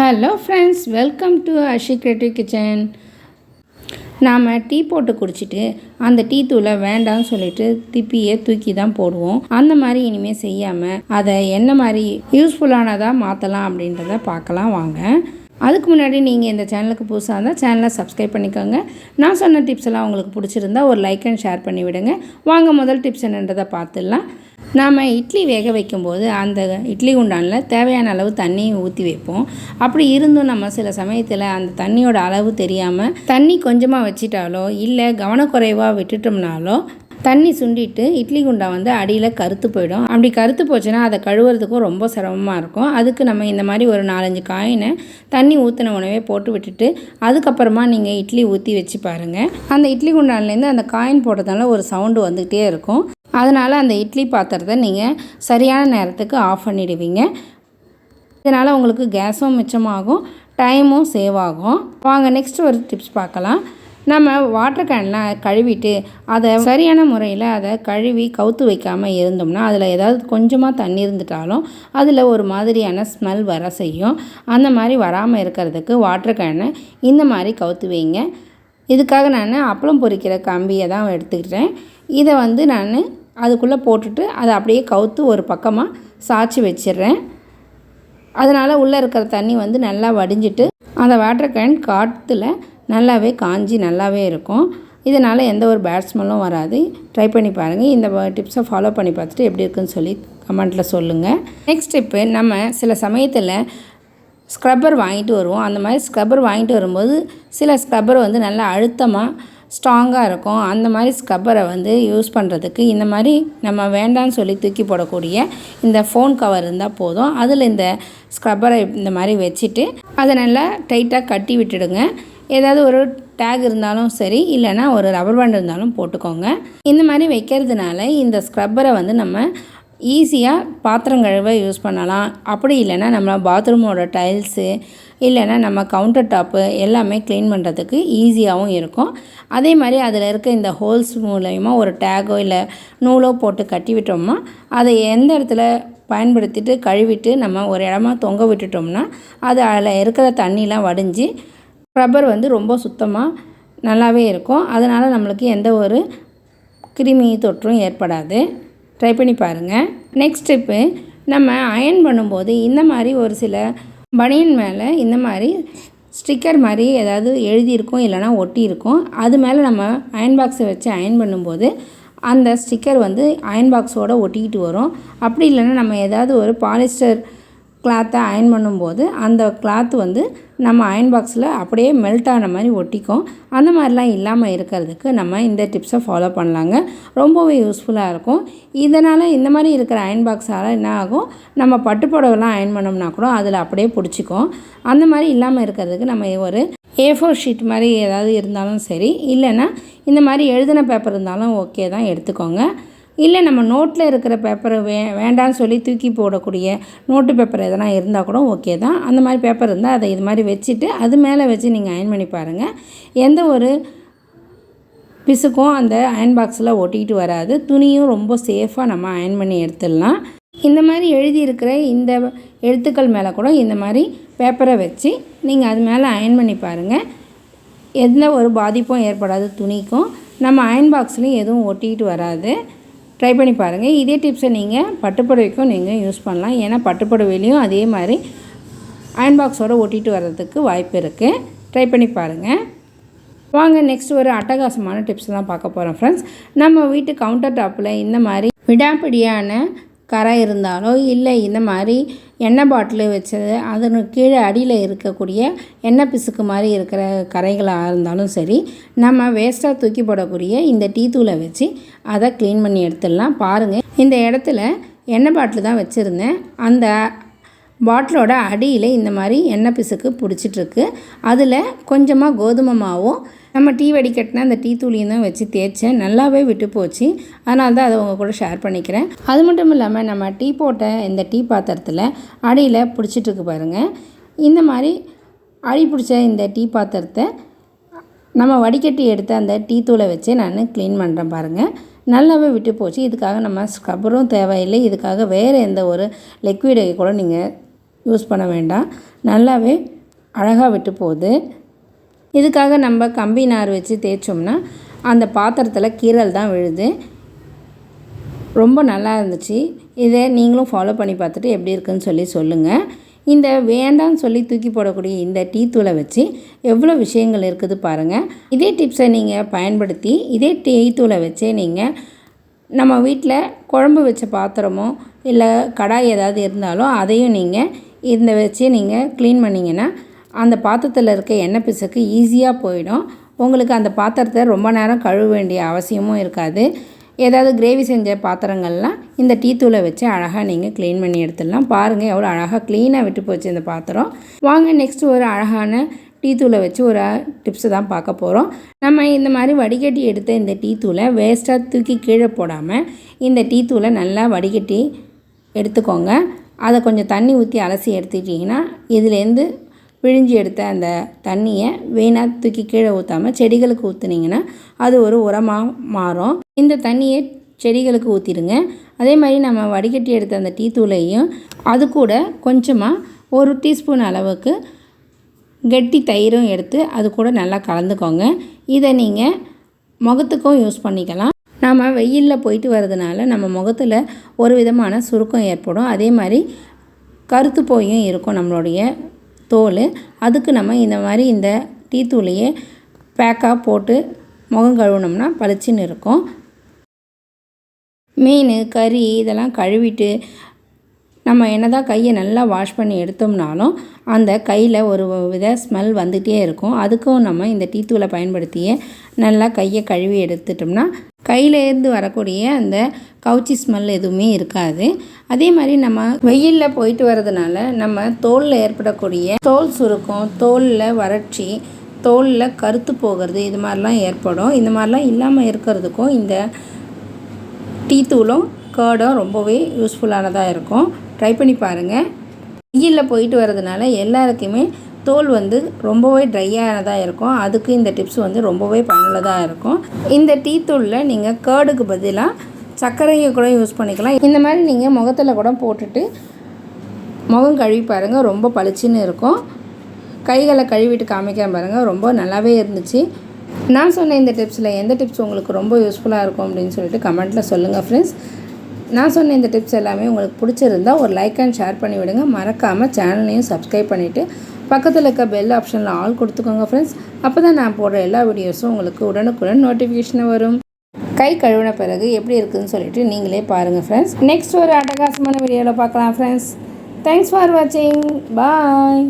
Hello friends welcome to Ashi creative kitchen நாம் tea போட்டு குடிச்சிட்டு அந்த டீ தூளை வேண்டாம்னு சொல்லிட்டு திப்பியே தூக்கி தான் போடுவோம். அந்த மாதிரி இனிமேல் செய்யாமல் அதை என்ன மாதிரி யூஸ்ஃபுல்லானதாக மாற்றலாம் அப்படின்றத பார்க்கலாம் வாங்க. அதுக்கு முன்னாடி நீங்கள் இந்த சேனலுக்கு புதுசாக இருந்தால் சேனலை சப்ஸ்கிரைப் பண்ணிக்கோங்க. நான் சொன்ன டிப்ஸ் எல்லாம் உங்களுக்கு பிடிச்சிருந்தா ஒரு லைக் அண்ட் ஷேர் பண்ணி விடுங்க வாங்க முதல் டிப்ஸ் என்னன்றதை பார்த்துடலாம். நாம் இட்லி வேக வைக்கும்போது அந்த இட்லி குண்டானில் தேவையான அளவு தண்ணியை ஊற்றி வைப்போம். அப்படி இருந்தும் நம்ம சில சமயத்தில் அந்த தண்ணியோட அளவு தெரியாமல் தண்ணி கொஞ்சமாக வச்சிட்டாலோ இல்லை கவனக்குறைவாக விட்டுட்டோம்னாலோ தண்ணி சுண்டிட்டு இட்லி குண்டா வந்து அடியில் கருத்து போயிடும். அப்படி கருத்து போச்சுன்னா அதை கழுவுறதுக்கும் ரொம்ப சிரமமாக இருக்கும். அதுக்கு நம்ம இந்த மாதிரி ஒரு நாலஞ்சு காயினை தண்ணி ஊற்றின உணவே போட்டு விட்டுட்டு அதுக்கப்புறமா நீங்கள் இட்லி ஊற்றி வச்சு பாருங்கள் அந்த இட்லி குண்டான்லேருந்து அந்த காயின் போட்டதுனால ஒரு சவுண்டு வந்துக்கிட்டே இருக்கும். அதனால் அந்த இட்லி பாத்திரத்தை நீங்கள் சரியான நேரத்துக்கு ஆஃப் பண்ணிடுவீங்க. இதனால் உங்களுக்கு கேஸும் மிச்சமாகும் டைமும் சேவ் ஆகும் வாங்க நெக்ஸ்ட் ஒரு டிப்ஸ் பார்க்கலாம். நம்ம வாட்டர் கேன்லாம் கழுவிட்டு அதை சரியான முறையில் அதை கழுவி கவுத்து வைக்காமல் இருந்தோம்னா அதில் ஏதாவது கொஞ்சமாக தண்ணி இருந்துட்டாலும் அதில் ஒரு மாதிரியான ஸ்மெல் வர செய்யும். அந்த மாதிரி வராமல் இருக்கிறதுக்கு வாட்டர் கேனை இந்த மாதிரி கவுத்து வைங்க. இதுக்காக நான் அப்பளம் பொரிக்கிற கம்பியை தான் எடுத்துக்கிட்டேன் இதை வந்து நான் அதுக்குள்ளே போட்டுட்டு அதை அப்படியே கவுத்து ஒரு பக்கமாக சாய்ச்சி வச்சிடுறேன். அதனால் உள்ளே இருக்கிற தண்ணி வந்து நல்லா வடிஞ்சிட்டு அந்த வாட்டர் கேன் காற்றுல நல்லாவே காஞ்சி நல்லாவே இருக்கும். இதனால் எந்த ஒரு பேட் ஸ்மெல்லும் வராது. ட்ரை பண்ணி பாருங்கள் இந்த டிப்ஸை ஃபாலோ பண்ணி பார்த்துட்டு எப்படி இருக்குன்னு சொல்லி கமெண்ட்டில் சொல்லுங்கள் நெக்ஸ்ட் டிப்பு நம்ம சில சமயத்தில் ஸ்க்ரப்பர் வாங்கிட்டு வருவோம். அந்த மாதிரி ஸ்க்ரப்பர் வாங்கிட்டு வரும்போது சில ஸ்க்ரப்பர் வந்து நல்லா அழுத்தமாக ஸ்ட்ராங்காக இருக்கும். அந்த மாதிரி ஸ்க்ரப்பரை வந்து யூஸ் பண்ணுறதுக்கு இந்த மாதிரி நம்ம வேண்டாம்னு சொல்லி தூக்கி போடக்கூடிய இந்த ஃபோன் கவர் இருந்தால் போதும். அதில் இந்த ஸ்க்ரப்பரை இந்த மாதிரி வச்சுட்டு அதை நல்லா டைட்டாக கட்டி விட்டுடுங்க. ஏதாவது ஒரு டேக் இருந்தாலும் சரி இல்லைன்னா ஒரு ரப்பர் பேண்ட் இருந்தாலும் போட்டுக்கோங்க. இந்த மாதிரி வைக்கிறதுனால இந்த ஸ்க்ரப்பரை வந்து நம்ம ஈஸியாக பாத்திரம் கழுவ யூஸ் பண்ணலாம். அப்படி இல்லைன்னா நம்ம பாத்ரூமோட டைல்ஸு இல்லைன்னா நம்ம கவுண்டர் டாப்பு எல்லாமே க்ளீன் பண்ணுறதுக்கு ஈஸியாகவும் இருக்கும். அதே மாதிரி அதில் இருக்க இந்த ஹோல்ஸ் மூலயமா ஒரு டேகோ இல்லை நூலோ போட்டு கட்டி விட்டோம்னா அதை எந்த இடத்துல பயன்படுத்திட்டு கழுவிட்டு நம்ம ஒரு இடமா தொங்க விட்டுட்டோம்னா அது அதில் இருக்கிற தண்ணிலாம் வடிஞ்சு ரப்பர் வந்து ரொம்ப சுத்தமாக நல்லாவே இருக்கும். அதனால் நம்மளுக்கு எந்த ஒரு கிருமி தொற்றும் ஏற்படாது. ட்ரை பண்ணி பாருங்கள் நெக்ஸ்ட் ஸ்டெப்பு நம்ம அயன் பண்ணும்போது இந்த மாதிரி ஒரு சில பனியன் மேலே இந்த மாதிரி ஸ்டிக்கர் மாதிரி ஏதாவது எழுதியிருக்கும் இல்லைனா ஒட்டியிருக்கும். அது மேலே நம்ம அயன் பாக்ஸை வச்சு அயன் பண்ணும்போது அந்த ஸ்டிக்கர் வந்து அயன் பாக்ஸோடு ஒட்டிக்கிட்டு வரும். அப்படி இல்லைன்னா நம்ம ஏதாவது ஒரு பாலிஸ்டர் கிளாத்தை அயன் பண்ணும்போது அந்த கிளாத் வந்து நம்ம அயன் பாக்ஸில் அப்படியே மெல்ட் ஆன மாதிரி ஒட்டிக்கும். அந்த மாதிரிலாம் இல்லாமல் இருக்கிறதுக்கு நம்ம இந்த டிப்ஸை ஃபாலோ பண்ணலாங்க. ரொம்பவே யூஸ்ஃபுல்லாக இருக்கும். இதனால் இந்த மாதிரி இருக்கிற அயன் பாக்ஸால் என்ன ஆகும்? நம்ம பட்டுப்புடவெல்லாம் அயன் பண்ணோம்னா கூட அதில் அப்படியே பிடிச்சிக்கும். அந்த மாதிரி இல்லாமல் இருக்கிறதுக்கு நம்ம ஒரு ஏ ஃபோர் ஷீட் மாதிரி ஏதாவது இருந்தாலும் சரி இல்லைன்னா இந்த மாதிரி எழுதின பேப்பர் இருந்தாலும் ஓகே தான் எடுத்துக்கோங்க. இல்லை நம்ம நோட்டில் இருக்கிற பேப்பரை வே வேண்டான்னு சொல்லி தூக்கி போடக்கூடிய நோட்டு பேப்பர் எதனா இருந்தால் கூட ஓகே தான். அந்த மாதிரி பேப்பர் இருந்தால் அதை இது மாதிரி வச்சுட்டு அது மேலே வச்சு நீங்கள் அயன் பண்ணி பாருங்கள் எந்த ஒரு பிசுக்கும் அந்த அயன் பாக்ஸில் ஒட்டிக்கிட்டு வராது. துணியும் ரொம்ப சேஃபாக நம்ம அயன் பண்ணி எடுத்துடலாம். இந்த மாதிரி எழுதியிருக்கிற இந்த எழுத்துக்கள் மேலே கூட இந்த மாதிரி பேப்பரை வச்சு நீங்கள் அது மேலே அயன் பண்ணி பாருங்கள் எந்த ஒரு பாதிப்பும் ஏற்படாது துணிக்கும். நம்ம அயன் பாக்ஸ்லேயும் எதுவும் ஒட்டிக்கிட்டு வராது. ட்ரை பண்ணி பாருங்கள் இதே டிப்ஸை நீங்கள் பட்டுப்புடவைக்கும் நீங்கள் யூஸ் பண்ணலாம். ஏன்னா பட்டுப்புடவையிலையும் அதே மாதிரி அயன் பாக்ஸோடு ஒட்டிட்டு வர்றதுக்கு வாய்ப்பு இருக்குது ட்ரை பண்ணி பாருங்கள் வாங்க நெக்ஸ்ட் ஒரு அட்டகாசமான டிப்ஸ் தான் பார்க்க போகிறோம் ஃப்ரெண்ட்ஸ் நம்ம வீட்டு கவுண்டர் டாப்பில் இந்த மாதிரி விடாப்பிடியான கரை இருந்தாலோ இல்லை இந்த மாதிரி எண்ணெய் பாட்டில் வச்சது அதன் கீழே அடியில் இருக்கக்கூடிய எண்ணெய் பிசுக்கு மாதிரி இருக்கிற கரைகளாக இருந்தாலும் சரி நம்ம வேஸ்ட்டாக தூக்கி போடக்கூடிய இந்த டீ தூளை வச்சு அதை க்ளீன் பண்ணி எடுத்துடலாம். பாருங்கள் இந்த இடத்துல எண்ணெய் பாட்டில் தான் வச்சுருந்தேன். அந்த பாட்டிலோட அடியில் இந்த மாதிரி எண்ணெய் பிசுக்கு பிடிச்சிட்ருக்கு அதில் கொஞ்சமாக கோதுமை மாவும் நம்ம டீ வடிகட்டினா அந்த டீ தூளியும் தான் வச்சு தேய்ச்சேன். நல்லாவே விட்டு போச்சு. அதனால தான் அதை உங்கள் கூட ஷேர் பண்ணிக்கிறேன். அது மட்டும் இல்லாமல் நம்ம டீ போட்ட இந்த டீ பாத்திரத்தில் அடியில் பிடிச்சிட்ருக்கு பாருங்கள் இந்த மாதிரி அடி பிடிச்ச இந்த டீ பாத்திரத்தை நம்ம வடிகட்டி எடுத்த அந்த டீ தூளை வச்சு நான் க்ளீன் பண்ணுறேன் பாருங்கள் நல்லாவே விட்டு போச்சு. இதுக்காக நம்ம ஸ்க்ரப்பரும் தேவையில்லை. இதுக்காக வேறு எந்த ஒரு லிக்விடை கூட நீங்கள் யூஸ் பண்ண வேண்டாம். நல்லாவே அழகாக விட்டு போகுது. இதுக்காக நம்ம கம்பி நார் வச்சு தேய்ச்சோம்னா அந்த பாத்திரத்தில் கீரல் தான் விழுது. ரொம்ப நல்லா இருந்துச்சு. இதை நீங்களும் ஃபாலோ பண்ணி பார்த்துட்டு எப்படி இருக்குன்னு சொல்லி சொல்லுங்கள் இந்த வேண்டாம்னு சொல்லி தூக்கி போடக்கூடிய இந்த டீ தூளை வச்சு எவ்வளோ விஷயங்கள் இருக்குது பாருங்கள் இதே டிப்ஸை நீங்கள் பயன்படுத்தி இதே டீ தூளை வச்சே நீங்கள் நம்ம வீட்டில் குழம்பு வச்ச பாத்திரமோ இல்லை கடாய் ஏதாவது இருந்தாலும் அதையும் நீங்கள் இந்த வச்சு நீங்கள் க்ளீன் பண்ணிங்கன்னா அந்த பாத்திரத்தில் இருக்க எண்ணெய் பிசுக்கு ஈஸியாக போயிடும். உங்களுக்கு அந்த பாத்திரத்தை ரொம்ப நேரம் கழுவ வேண்டிய அவசியமும் இருக்காது. ஏதாவது கிரேவி செஞ்ச பாத்திரங்கள்லாம் இந்த டீ தூளை வச்சு அழகாக நீங்கள் க்ளீன் பண்ணி எடுத்துடலாம். பாருங்கள் எவ்வளோ அழகாக க்ளீனாக விட்டு போச்சு இந்த பாத்திரம். வாங்க நெக்ஸ்ட் ஒரு அழகான டீ தூளை வச்சு ஒரு டிப்ஸு தான் பார்க்க போகிறோம் நம்ம இந்த மாதிரி வடிகட்டி எடுத்த இந்த டீ தூளை வேஸ்ட்டாக தூக்கி கீழே போடாமல் இந்த டீ தூளை நல்லா வடிகட்டி எடுத்துக்கோங்க. அதை கொஞ்சம் தண்ணி ஊற்றி அலசி எடுத்துக்கிட்டிங்கன்னா இதுலேருந்து பிழிஞ்சு எடுத்த அந்த தண்ணியை வீணாக தூக்கி கீழே ஊற்றாமல் செடிகளுக்கு ஊற்றுனீங்கன்னா அது ஒரு உரமாக மாறும். இந்த தண்ணியை செடிகளுக்கு ஊற்றிடுங்க அதே மாதிரி நம்ம வடிகட்டி எடுத்த அந்த டீ தூளையும் அது கூட கொஞ்சமாக ஒரு டீஸ்பூன் அளவுக்கு கெட்டி தயிரும் எடுத்து அது கூட நல்லா கலந்துக்கோங்க. இதை நீங்கள் முகத்துக்கும் யூஸ் பண்ணிக்கலாம். நாம் வெயிலில் போயிட்டு வர்றதுனால நம்ம முகத்தில் ஒரு விதமான சுருக்கம் ஏற்படும். அதே மாதிரி கருத்து போயும் இருக்கும் நம்மளுடைய தோல் அதுக்கு நம்ம இந்த மாதிரி இந்த டீ தூளையே பேக்காக போட்டு முகம் கழுவுனோம்னா பளிச்சுன்னு இருக்கும். மீன் கறி இதெல்லாம் கழுவிட்டு நம்ம என்னதான் கையை நல்லா வாஷ் பண்ணி எடுத்தோம்னாலும் அந்த கையில் ஒரு வித ஸ்மெல் வந்துகிட்டே இருக்கும். அதுக்கும் நம்ம இந்த டீ தூளை பயன்படுத்தியே நல்லா கையை கழுவி எடுத்துட்டோம்னா கையிலேருந்து வரக்கூடிய அந்த கவுச்சி ஸ்மெல் எதுவுமே இருக்காது. அதே மாதிரி நம்ம வெயிலில் போயிட்டு வர்றதுனால நம்ம தோலில் ஏற்படக்கூடிய தோல் சுருக்கம் தோலில் வறட்சி தோலில் கருத்து போகிறது இது மாதிரிலாம் ஏற்படும். இந்த மாதிரிலாம் இல்லாமல் இருக்கிறதுக்கும் இந்த டீ தூளும் கேர்டும் ரொம்பவே யூஸ்ஃபுல்லானதாக இருக்கும். ட்ரை பண்ணி பாருங்கள் வெயிலில் போயிட்டு வரதுனால எல்லாருக்குமே தோல் வந்து ரொம்பவே ட்ரையானதாக இருக்கும். அதுக்கு இந்த டிப்ஸ் வந்து ரொம்பவே பயனுள்ளதாக இருக்கும். இந்த டீ தூளில் நீங்கள் கேர்டுக்கு பதிலாக சர்க்கரையை கூட யூஸ் பண்ணிக்கலாம். இந்த மாதிரி நீங்கள் முகத்தில் கூட போட்டுட்டு முகம் கழுவி பாருங்கள் ரொம்ப பளிச்சுன்னு இருக்கும். கைகளை கழுவிட்டு காமிக்கிறேன் பாருங்கள் ரொம்ப நல்லாவே இருந்துச்சு. நான் சொன்ன இந்த டிப்ஸில் எந்த டிப்ஸ் உங்களுக்கு ரொம்ப யூஸ்ஃபுல்லாக இருக்கும் அப்படின்னு சொல்லிட்டு கமெண்ட்டில் சொல்லுங்கள் ஃப்ரெண்ட்ஸ் நான் சொன்ன இந்த டிப்ஸ் எல்லாமே உங்களுக்கு பிடிச்சிருந்தா ஒரு லைக் அண்ட் ஷேர் பண்ணி விடுங்க. மறக்காமல் சேனலையும் சப்ஸ்கிரைப் பண்ணிவிட்டு பக்கத்தில் இருக்க பெல் ஆப்ஷனில் ஆல் கொடுத்துக்கோங்க ஃப்ரெண்ட்ஸ் அப்போ தான் நான் போடுற எல்லா வீடியோஸும் உங்களுக்கு உடனுக்குடன் நோட்டிஃபிகேஷன் வரும். கை கழுவின பிறகு எப்படி இருக்குதுன்னு சொல்லிட்டு நீங்களே பாருங்கள் ஃப்ரெண்ட்ஸ் நெக்ஸ்ட் ஒரு அட்டகாசமான வீடியோவில் பார்க்கலாம் ஃப்ரெண்ட்ஸ் தேங்க்ஸ் ஃபார் வாட்சிங் பாய்